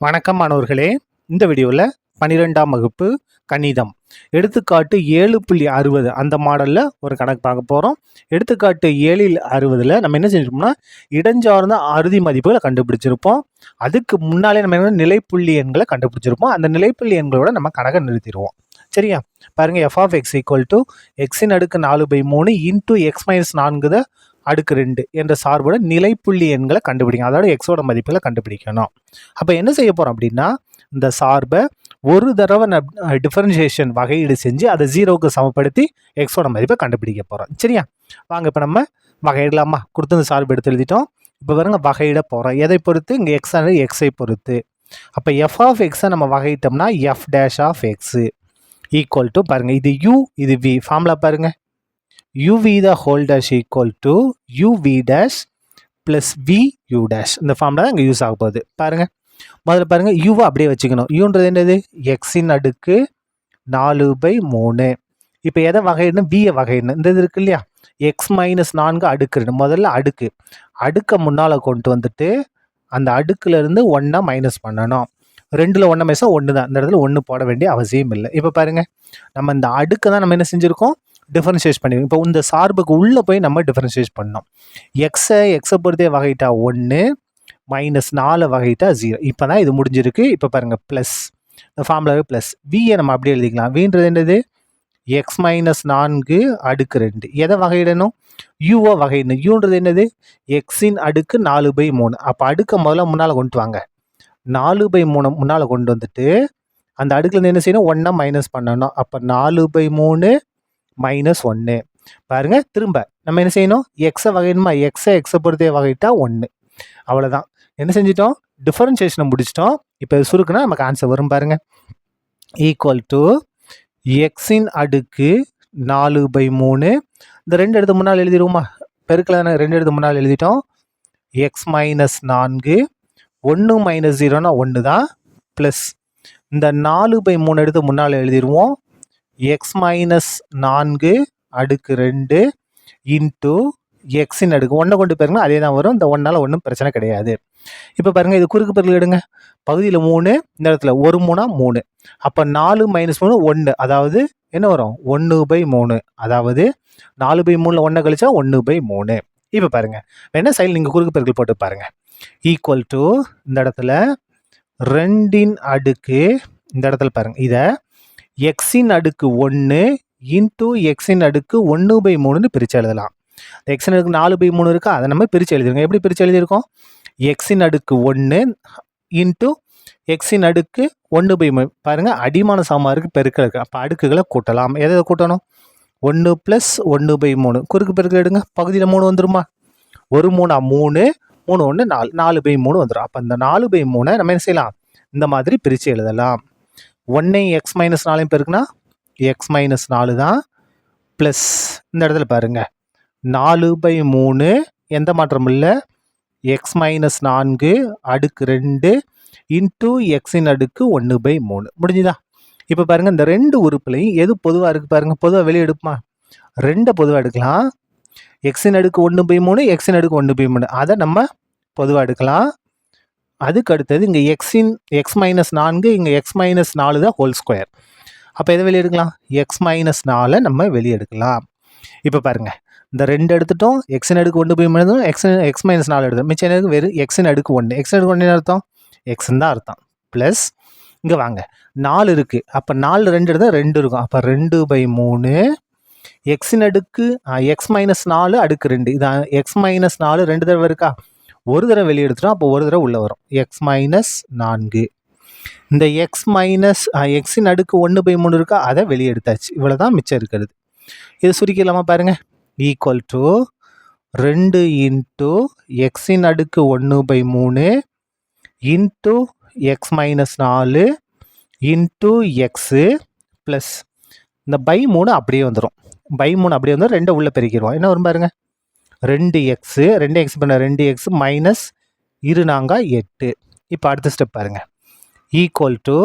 வணக்கம் மாணவர்களே. இந்த வீடியோவில் பன்னிரெண்டாம் வகுப்பு கணிதம். எடுத்துக்காட்டு ஏழு புள்ளி அறுபது அந்த மாடலில் ஒரு கணக்கு பார்க்க போகிறோம் எடுத்துக்காட்டு ஏழில் அறுபதில் நம்ம என்ன செஞ்சிருப்போம்னா இடஞ்சார்ந்த அறுதி மதிப்புகளை கண்டுபிடிச்சிருப்போம். அதுக்கு முன்னாலே நம்ம என்ன நிலைப்புள்ளி எண்களை கண்டுபிடிச்சிருப்போம். அந்த நிலைப்புள்ளி எண்களோட நம்ம கணக்கை நிறுத்திடுவோம். சரியா? பாருங்கள் f of x equal to எக்ஸின் அடுக்கு நாலு பை மூணு இன்டூ எக்ஸ் மைனஸ் நான்கு தான் அடுக்கு ரெண்டு என்ற சார்போட நிலைப்புள்ளி எண்களை கண்டுபிடிங்க அதோட எக்ஸோட மதிப்புகளை கண்டுபிடிக்கணும். அப்போ என்ன செய்ய போகிறோம் அப்படின்னா இந்த சார்பை ஒரு தடவை டிஃபரன்ஷியேஷன் வகையீடு செஞ்சு அதை ஜீரோவுக்கு சமப்படுத்தி எக்ஸோட மதிப்பை கண்டுபிடிக்க போகிறோம் சரியா? வாங்க இப்போ நம்ம வகையிடலாமா? கொடுத்து இந்த சார்பு எடுத்து எழுதிட்டோம். இப்போ பாருங்க வகையிட போகிறோம் எதை பொறுத்து? இங்கே எக்ஸ் ஆனது எக்ஸை பொறுத்து. அப்போ எஃப் ஆஃப் எக்ஸை நம்ம வகையிட்டோம்னா f dash of x equal to பாருங்கள் இது யூ இது வி ஃபார்முலா பாருங்கள் uv the whole dash equal to uv dash plus v u dash இந்த ஃபார்முலா தான் இங்கே யூஸ் ஆக போகுது. பாருங்கள் முதல்ல பாருங்கள் யூவை அப்படியே வச்சுக்கணும். யூன்றது என்னது? எக்ஸின் அடுக்கு நாலு பை மூணு. இப்போ எதை வகையிடணும்? வியை வகையிடணும். இந்த இது இருக்கு இல்லையா? எக்ஸ் மைனஸ் நான்கு அடுக்கு முதல்ல அடுக்கு. அடுக்கை முன்னால் கொண்டு வந்துட்டு அந்த அடுக்குலேருந்து ஒன்றா மைனஸ் பண்ணணும். ரெண்டில் ஒன்றை மைனஸாக ஒன்று தான் இந்த இடத்துல ஒன்று போட வேண்டிய அவசியம் இல்லை இப்போ பாருங்கள் நம்ம இந்த அடுக்கு தான் நம்ம என்ன செஞ்சுருக்கோம்? டிஃபரன்ஷியேட் பண்ணி இப்போ இந்த சார்புக்கு உள்ளே போய் நம்ம டிஃபரன்ஷியேட் பண்ணோம் எக்ஸை எக்ஸை பொறுத்தே வகைட்டா ஒன்று மைனஸ் நாலு வகைட்டா ஜீரோ இப்போ தான் இது முடிஞ்சிருக்கு. இப்போ பாருங்கள் ப்ளஸ் இந்த ஃபார்முலாவே ப்ளஸ் வியை நம்ம அப்படியே எழுதிக்கலாம். வீன்றது என்னது? எக்ஸ் மைனஸ் நான்கு அடுக்கு ரெண்டு. எதை வகையிடணும்? யூஓ வகையிடணும். யூன்றது என்னது? எக்ஸின் அடுக்கு நாலு பை மூணு. அப்போ அடுக்கை முதல்ல முன்னால் கொண்டு வாங்க. நாலு பை மூணு முன்னால் கொண்டு வந்துட்டு அந்த அடுக்கில் என்ன செய்யணும்? ஒன்றா மைனஸ் பண்ணணும். அப்போ நாலு பை மூணு மைனஸ் ஒன்று பாருங்கள் திரும்ப. நம்ம என்ன செய்யணும்? எக்ஸை வகையணுமா எக்ஸை எக்ஸை பொறுத்தே வகைட்டா ஒன்று அவ்வளோதான் என்ன செஞ்சிட்டோம்? டிஃபரன்ஷியேஷனை முடிச்சிட்டோம். இப்போ சுருக்குனா நமக்கு ஆன்சர் வரும் பாருங்கள் ஈக்குவல் டு எக்ஸின் அடுக்கு நாலு பை மூணு. இந்த ரெண்டு எடுத்து முன்னால் எழுதிடுவோமா? பெருக்கில் ரெண்டு எடுத்து முன்னால் எழுதிட்டோம். எக்ஸ் மைனஸ் நான்கு. ஒன்று மைனஸ் ஜீரோனா ஒன்று தான் ப்ளஸ் இந்த நாலு பை மூணு எடுத்து முன்னால் எழுதிடுவோம். எக்ஸ் மைனஸ் நான்கு அடுக்கு ரெண்டு இன்ட்டு எக்ஸின் அடுக்கு. ஒன்றை கொண்டு போயிருங்கன்னா அதே தான் வரும். இந்த ஒன்றால் ஒன்றும் பிரச்சனை கிடையாது. இப்போ பாருங்கள் இது குறுக்கு பிறகு எடுங்க. பகுதியில் மூணு இந்த இடத்துல ஒரு மூணா மூணு. அப்போ நாலு மைனஸ் மூணு ஒன்று அதாவது என்ன வரும்? ஒன்று பை மூணு. அதாவது நாலு பை மூணில் ஒன்றை கழிச்சா ஒன்று பை மூணு. இப்போ பாருங்கள் வேணா சைடில் நீங்கள் குறுக்கு பெருக்கல் போட்டு பாருங்கள் ஈக்குவல் டு இந்த இடத்துல ரெண்டின் அடுக்கு இந்த இடத்துல பாருங்கள் இதை எக்ஸின் அடுக்கு ஒன்று இன்டூ எக்ஸின் அடுக்கு ஒன்று பை மூணுன்னு பிரித்து எழுதலாம். எக்ஸின் அடுக்கு நாலு பை மூணு இருக்கா? அதை நம்ம பிரித்து எழுதிருக்கோம். எப்படி பிரித்து எழுதியிருக்கோம்? எக்ஸின் அடுக்கு ஒன்று இன்டூ எக்ஸின் அடுக்கு ஒன்று பை மூணு. பாருங்கள் அடிமான சாமாருக்கு பெருக்கல் இருக்குது அப்போ அடுக்குகளை கூட்டலாம். எதை எதை கூட்டணும்? ஒன்று ப்ளஸ் ஒன்று பை மூணு. குறுக்கு பெருக்கல் எடுங்க. பகுதியில் மூணு வந்துருமா? ஒரு மூணா மூணு மூணு ஒன்று நாலு. நாலு பை மூணு வந்துடும் அப்போ இந்த நாலு பை மூணை நம்ம என்ன செய்யலாம்? இந்த மாதிரி பிரித்து எழுதலாம். ஒன்றையும் எக்ஸ் மைனஸ் நாலையும் பெருக்குனா எக்ஸ் மைனஸ் நாலு தான் ப்ளஸ் இந்த இடத்துல பாருங்க. நாலு பை மூணு எந்த மாற்றம் இல்லை? எக்ஸ் மைனஸ் நான்கு அடுக்கு ரெண்டு இன்டூ எக்ஸின் அடுக்கு ஒன்று பை மூணு. முடிஞ்சுதா? இப்போ பாருங்கள் இந்த ரெண்டு உறுப்புலையும் எது பொதுவாக இருக்குது பாருங்கள் பொதுவாக வெளியே எடுப்போமா? ரெண்டை பொதுவாக எடுக்கலாம். எக்ஸின் அடுக்கு ஒன்று பை மூணு எக்ஸின் அடுக்கு ஒன்று பை மூணு. அதை நம்ம பொதுவாக எடுக்கலாம். அதுக்கு அடுத்தது இங்கே எக்ஸின் எக்ஸ் மைனஸ் நான்கு இங்கே எக்ஸ் மைனஸ் நாலு தான் ஹோல் ஸ்கொயர் அப்போ எதை வெளியே எடுக்கலாம்? எக்ஸ் மைனஸ் நாலை நம்ம வெளியே எடுக்கலாம். இப்போ பாருங்கள் இந்த ரெண்டு எடுத்துட்டோம். எக்ஸின் அடுக்கு ஒன்று போய் எழுதும் எக்ஸ் எக்ஸ் மைனஸ் நாலு எடுத்தோம் மிச்சம் எனக்கு வெறும் எக்ஸின் அடுக்கு ஒன்று எக்ஸின் அடுக்கு ஒன்று அர்த்தம்? எக்ஸ்ன்னு தான் அர்த்தம். ப்ளஸ் இங்கே வாங்க. நாலு இருக்குது அப்போ நாலு ரெண்டு எடுத்தால் ரெண்டு இருக்கும். அப்போ ரெண்டு பை மூணு எக்ஸின் அடுக்கு எக்ஸ் மைனஸ் நாலு அடுக்கு ரெண்டு. இதான் எக்ஸ் மைனஸ் நாலு ரெண்டு தடவை இருக்கா? ஒரு தடவை வெளியே எடுத்துட்டோம் அப்போ ஒரு தடவை உள்ளே வரும். எக்ஸ் மைனஸ் நான்கு. இந்த எக்ஸ் மைனஸ் எக்ஸின் அடுக்கு ஒன்று பை மூணு இருக்கா? அதை வெளியே எடுத்தாச்சு இவ்வளோ தான் மிச்சம் இருக்கிறது. இது சுருக்கிடலாமா பாருங்கள் ஈக்குவல் டு ரெண்டு இன்ட்டு எக்ஸின் அடுக்கு ஒன்று பை மூணு இன்ட்டு எக்ஸ் மைனஸ் நாலு இன்ட்டு எக்ஸு ப்ளஸ் இந்த பை மூணு அப்படியே வந்துடும் பை மூணு அப்படியே வந்து ரெண்டை உள்ளே பெருக்கிடுவோம். என்ன வரும் பாருங்கள் ரெண்டு எக்ஸு ரெண்டு எக்ஸ் பண்ண ரெண்டு எக்ஸ் மைனஸ் இரு நாங்கா எட்டு. இப்போ அடுத்த ஸ்டெப் பாருங்கள் ஈக்குவல் டு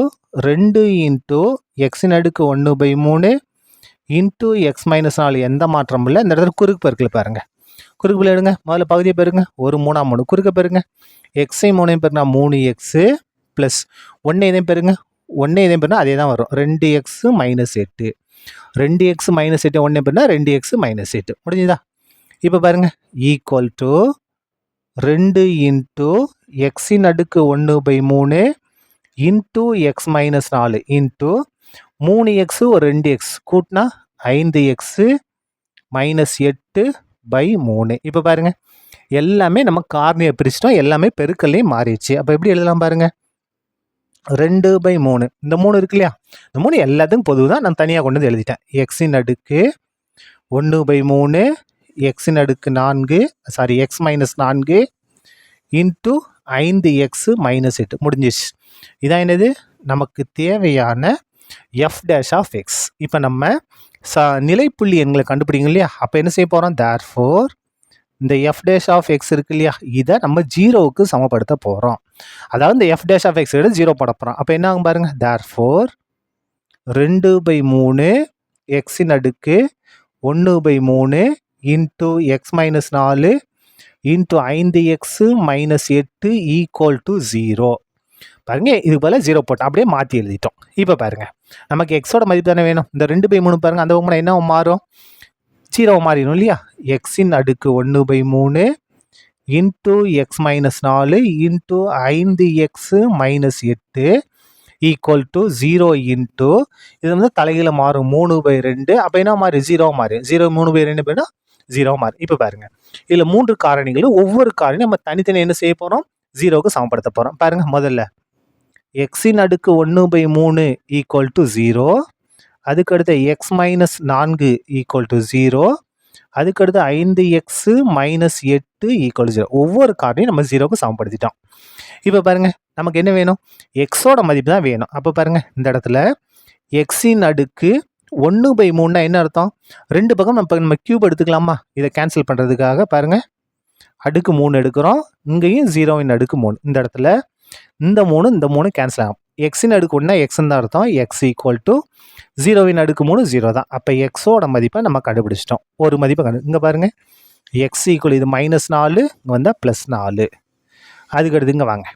ரெண்டு இன்ட்டு எக்ஸின் அடுக்கு ஒன்று பை மூணு இன்ட்டு எக்ஸ் மைனஸ் நாலு. எந்த மாற்றமும் இல்லை. இந்த இடத்துல குறுக்கு பெருக்கில் பாருங்கள் குறுக்கு பிள்ளை எடுங்க. முதல்ல பகுதியை பெருங்க ஒரு மூணாம் மூணு. குறுக்க பெருங்க எக்ஸையும் மூணையும் பெருனா மூணு எக்ஸு ப்ளஸ் ஒன்று இதையும் பெருங்க ஒன்று இதையும் பெருனா அதே தான் வரும். ரெண்டு எக்ஸு மைனஸ் எட்டு. ரெண்டு எக்ஸ் மைனஸ் எட்டு ஒன்று பெருனா ரெண்டு எக்ஸ் மைனஸ் எட்டு. முடிஞ்சுதா? இப்போ பாருங்க. ஈக்குவல் டு ரெண்டு இன்ட்டு எக்ஸின் அடுக்கு ஒன்று பை மூணு இன்ட்டு எக்ஸ் மைனஸ் நாலு இன்ட்டு மூணு எக்ஸு ஒரு ரெண்டு எக்ஸ் கூட்டினா ஐந்து எக்ஸு மைனஸ் எட்டு பை மூணு. இப்போ பாருங்க. எல்லாமே நம்ம கார்னியை பிரிச்சிட்டோம். எல்லாமே பெருக்கல்லையும் மாறிடுச்சு. அப்போ எப்படி எழுதலாம் பாருங்க? ரெண்டு பை மூணு. இந்த மூணு இருக்கு இல்லையா? இந்த மூணு எல்லாத்துக்கும் பொதுவாக தான் நான் தனியாக கொண்டு வந்து எழுதிட்டேன். எக்ஸின் அடுக்கு ஒன்று பை மூணு எக்ஸின் அடுக்கு நான்கு சாரி எக்ஸ் மைனஸ் நான்கு இன்ட்டு ஐந்து எக்ஸு மைனஸ் எட்டு. முடிஞ்சிச்சு. இதான் என்னது? நமக்கு தேவையான எஃப் டேஷ் ஆஃப் எக்ஸ் இப்போ நம்ம ச நிலைப்புள்ளி எண்களை கண்டுபிடிங்க இல்லையா? அப்போ என்ன செய்ய போகிறோம் தேர் ஃபோர் இந்த எஃப் டேஷ் ஆஃப் எக்ஸ் இருக்கு இல்லையா? இதை நம்ம ஜீரோவுக்கு சமப்படுத்த போகிறோம் அதாவது இந்த எஃப் டேஷ் ஆஃப் எக்ஸ் எடுத்து ஜீரோ போட போகிறோம் அப்போ என்ன ஆகும் பாருங்கள் தேர் ஃபோர் ரெண்டு பை மூணு எக்ஸின் அடுக்கு ஒன்று பை மூணு இன்ட்டு எக்ஸ் மைனஸ் நாலு இன்ட்டு ஐந்து எக்ஸு மைனஸ் எட்டு ஈக்குவல் டு ஜீரோ பாருங்கள் இது போல் ஜீரோ போட்டோம் அப்படியே மாற்றி எழுதிட்டோம். இப்போ பாருங்கள் நமக்கு எக்ஸோட மதிப்பு தானே வேணும்? இந்த ரெண்டு பை மூணு பாருங்கள் அந்த உங்களை என்ன மாறும்? ஜீரோ மாறிடும் இல்லையா? எக்ஸின் அடுக்கு ஒன்று பை மூணு இன்ட்டு எக்ஸ் மைனஸ் நாலு இன்ட்டு ஐந்து எக்ஸு மைனஸ் எட்டு ஈக்குவல் டு ஜீரோ இன்ட்டு இது வந்து தலையில் மாறும். மூணு பை ரெண்டு அப்போ என்ன மாறி? ஜீரோ மாறி. ஜீரோ மூணு பை ரெண்டு பேர்னா ஜீரோ மாறி. இப்போ பாருங்கள் இதில் மூன்று காரணிகளும் ஒவ்வொரு காரணியும் நம்ம தனித்தனி என்ன செய்ய போகிறோம் ஜீரோவுக்கு சமப்படுத்த போகிறோம் பாருங்கள் முதல்ல. எக்ஸின் அடுக்கு ஒன்று பை மூணு ஈக்குவல் டு ஜீரோ அதுக்கடுத்து எக்ஸ் மைனஸ் நான்கு ஈக்குவல் டு ஜீரோ அதுக்கடுத்து ஐந்து எக்ஸு மைனஸ் எட்டு ஈக்குவல் ஜீரோ ஒவ்வொரு காரணையும் நம்ம ஜீரோவுக்கு சமப்படுத்திட்டோம். இப்போ பாருங்கள் நமக்கு என்ன வேணும்? எக்ஸோட மதிப்பு தான் வேணும். அப்போ பாருங்கள் இந்த இடத்துல எக்ஸின் அடுக்கு ஒன்று பை மூணுனா என்ன அர்த்தம்? ரெண்டு பக்கம் நம்ம நம்ம கியூப் எடுத்துக்கலாமா? இதை கேன்சல் பண்ணுறதுக்காக பாருங்கள் அடுக்கு மூணு எடுக்கிறோம். இங்கேயும் ஜீரோவின் அடுக்கு மூணு. இந்த இடத்துல இந்த மூணு இந்த மூணு கேன்சல் ஆகும். எக்ஸின் அடுக்கு ஒன்றா எக்ஸ்ன்னு தான் அர்த்தம். எக்ஸ் ஈக்குவல் டு ஜீரோவின் அடுக்கு மூணு ஜீரோ தான். அப்போ எக்ஸோட மதிப்பை நம்ம கண்டுபிடிச்சிட்டோம். ஒரு மதிப்பை கண்டு இங்கே பாருங்கள் எக்ஸ் ஈக்குவல் இது மைனஸ் நாலு இங்கே வந்தால் ப்ளஸ் நாலு. அதுக்கடுத்து இங்கே வாங்க.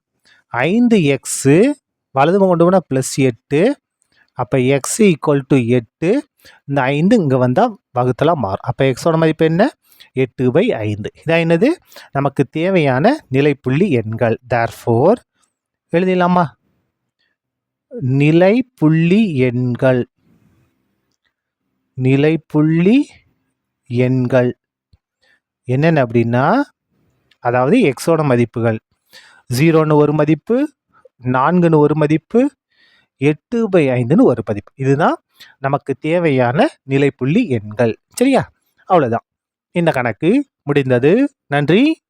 ஐந்து எக்ஸு வலது கொண்டு போனால் ப்ளஸ் எட்டு. அப்போ எக்ஸ் ஈக்குவல் டு எட்டு இந்த ஐந்து இங்கே வந்தால் வகுத்தலாம் மாறும். அப்போ எக்ஸோட மதிப்பு என்ன? எட்டு பை ஐந்து. இதான் என்னது? நமக்கு தேவையான நிலைப்புள்ளி எண்கள். தேர் ஃபோர் எழுதிடலாமா? நிலைப்புள்ளி எண்கள். நிலைப்புள்ளி எண்கள். என்னென்ன அப்படின்னா அதாவது எக்ஸோட மதிப்புகள். ஜீரோன்னு ஒரு மதிப்பு நான்குன்னு ஒரு மதிப்பு எட்டு பை ஐந்துன்னு ஒரு பதிப்பு. இதுதான் நமக்கு தேவையான நிலைப்புள்ளி எண்கள். சரியா? அவ்வளோதான் இந்த கணக்கு முடிந்தது. நன்றி.